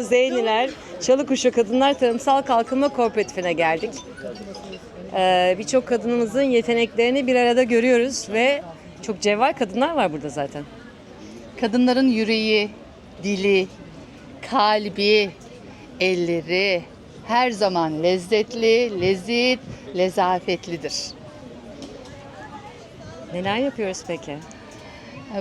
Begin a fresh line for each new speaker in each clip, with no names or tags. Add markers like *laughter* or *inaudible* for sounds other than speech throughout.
Zeyniler, Çalıkuşu Kadınlar Tarımsal Kalkınma Kooperatifine geldik. Ee, Birçok kadınımızın yeteneklerini bir arada görüyoruz ve çok cevval kadınlar var burada zaten.
Kadınların yüreği, dili, kalbi, elleri her zaman lezzetli, lezzet, lezafetlidir.
Neler yapıyoruz peki?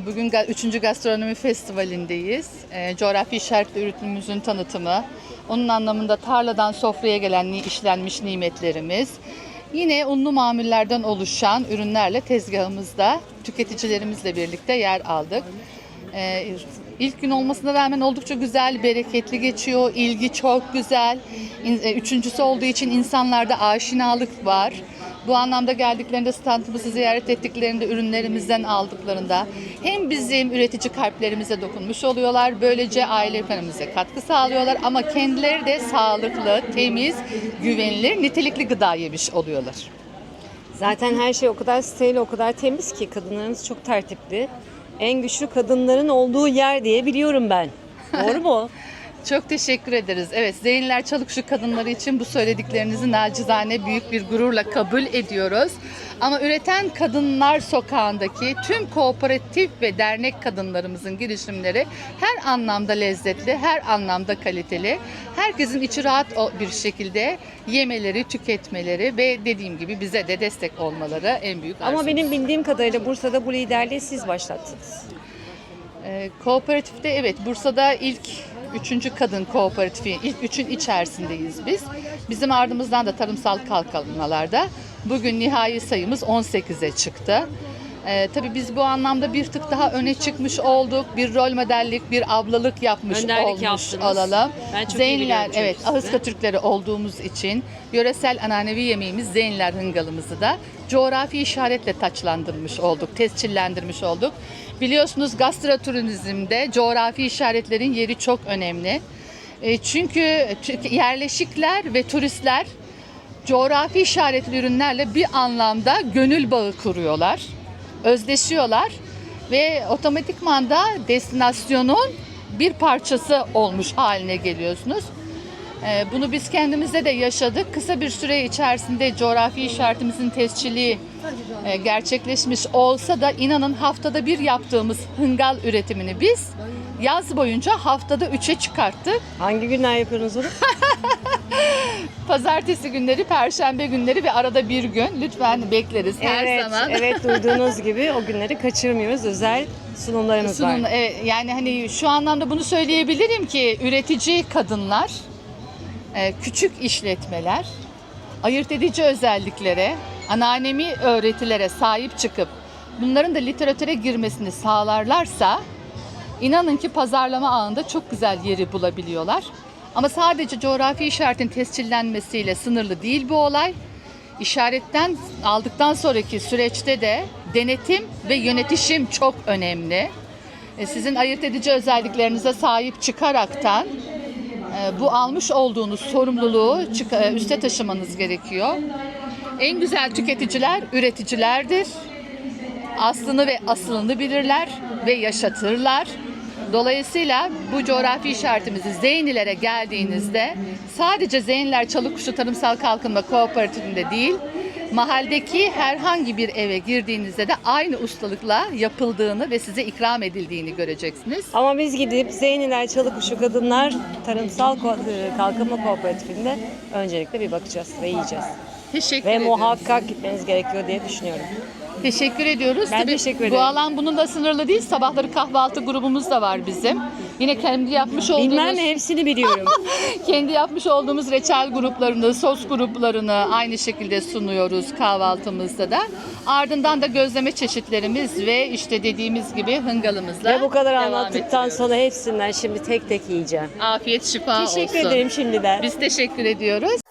Bugün 3. Gastronomi Festivali'ndeyiz. Ee, Coğrafi işaretli ürünümüzün tanıtımı. Onun anlamında tarladan sofraya gelen işlenmiş nimetlerimiz. Yine unlu mamullerden oluşan ürünlerle tezgahımızda tüketicilerimizle birlikte yer aldık. Ee, ilk gün olmasına rağmen oldukça güzel, bereketli geçiyor. İlgi çok güzel. E, Üçüncüsü olduğu için insanlarda aşinalık var. Bu anlamda geldiklerinde standımızı ziyaret ettiklerinde ürünlerimizden aldıklarında hem bizim üretici kalplerimize dokunmuş oluyorlar. Böylece aile ekonomimize katkı sağlıyorlar ama kendileri de sağlıklı, temiz, güvenilir, nitelikli gıda yemiş oluyorlar.
Zaten her şey o kadar steril, o kadar temiz ki kadınlarımız çok tertipli. En güçlü kadınların olduğu yer diye biliyorum ben. Doğru mu? *laughs*
Çok teşekkür ederiz. Evet, Zeynler Çalıkçı kadınları için bu söylediklerinizi nacizane büyük bir gururla kabul ediyoruz. Ama üreten kadınlar sokağındaki tüm kooperatif ve dernek kadınlarımızın girişimleri her anlamda lezzetli, her anlamda kaliteli. Herkesin içi rahat bir şekilde yemeleri, tüketmeleri ve dediğim gibi bize de destek olmaları en büyük
Ama
arzumuz.
benim bildiğim kadarıyla Bursa'da bu liderliği siz başlattınız.
Ee, kooperatifte evet Bursa'da ilk üçüncü kadın kooperatifi ilk üçün içerisindeyiz biz. Bizim ardımızdan da tarımsal kalkınmalarda bugün nihai sayımız 18'e çıktı. Ee, tabii biz bu anlamda bir tık daha öne çıkmış olduk. Bir rol modellik, bir ablalık yapmış
Önderlik
olmuş
yaptınız.
olalım.
Ben çok iyi
Zeynler,
çünkü
evet. Ahıska Türkleri olduğumuz için yöresel ananevi yemeğimiz Zeynler hıngalımızı da coğrafi işaretle taçlandırmış olduk, tescillendirmiş olduk. Biliyorsunuz gastroturizmde coğrafi işaretlerin yeri çok önemli. E, Çünkü yerleşikler ve turistler coğrafi işaretli ürünlerle bir anlamda gönül bağı kuruyorlar, özdeşiyorlar ve otomatikman da destinasyonun bir parçası olmuş haline geliyorsunuz. Ee, Bunu biz kendimizde de yaşadık. Kısa bir süre içerisinde coğrafi işaretimizin tescili e, gerçekleşmiş olsa da inanın haftada bir yaptığımız hıngal üretimini biz yaz boyunca haftada üçe çıkarttık.
Hangi günler yapıyorsunuz onu? *laughs*
Pazartesi günleri, perşembe günleri ve arada bir gün lütfen bekleriz her
evet,
zaman.
evet *laughs* duyduğunuz gibi o günleri kaçırmıyoruz. Özel sunumlarımız
Sunum,
var.
e, yani hani şu anlamda bunu söyleyebilirim ki üretici kadınlar, e, küçük işletmeler, ayırt edici özelliklere, anneannemi öğretilere sahip çıkıp bunların da literatüre girmesini sağlarlarsa inanın ki pazarlama ağında çok güzel yeri bulabiliyorlar. Ama sadece coğrafi işaretin tescillenmesiyle sınırlı değil bu olay. İşaretten aldıktan sonraki süreçte de denetim ve yönetişim çok önemli. E, Sizin ayırt edici özelliklerinize sahip çıkaraktan e, bu almış olduğunuz sorumluluğu e, üste taşımanız gerekiyor. En güzel tüketiciler üreticilerdir. Aslını ve asılını bilirler ve yaşatırlar. Dolayısıyla bu coğrafi işaretimizi Zeynilere geldiğinizde sadece Zeynler Çalıkuşu Tarımsal Kalkınma Kooperatifinde değil, mahalledeki herhangi bir eve girdiğinizde de aynı ustalıkla yapıldığını ve size ikram edildiğini göreceksiniz.
Ama biz gidip Zeyniler Çalıkuşu Kadınlar Tarımsal Ko- e, Kalkınma Kooperatifinde öncelikle bir bakacağız ve yiyeceğiz.
Teşekkür
Ve
ederim.
muhakkak gitmeniz gerekiyor diye düşünüyorum.
Teşekkür ediyoruz.
Ben
Tabii
teşekkür
Bu
ederim.
alan bununla sınırlı değil. Sabahları kahvaltı grubumuz da var bizim. Yine kendi yapmış olduğumuz
Bilmem mi hepsini biliyorum. *laughs*
kendi yapmış olduğumuz reçel gruplarını, sos gruplarını aynı şekilde sunuyoruz kahvaltımızda da. Ardından da gözleme çeşitlerimiz ve işte dediğimiz gibi hıngalımızla
ve bu kadar
devam
anlattıktan
ettiriyoruz.
sonra hepsinden şimdi tek tek yiyeceğim.
afiyet şifa
Teşekkür
olsun.
ederim şimdiden.
Biz teşekkür ediyoruz.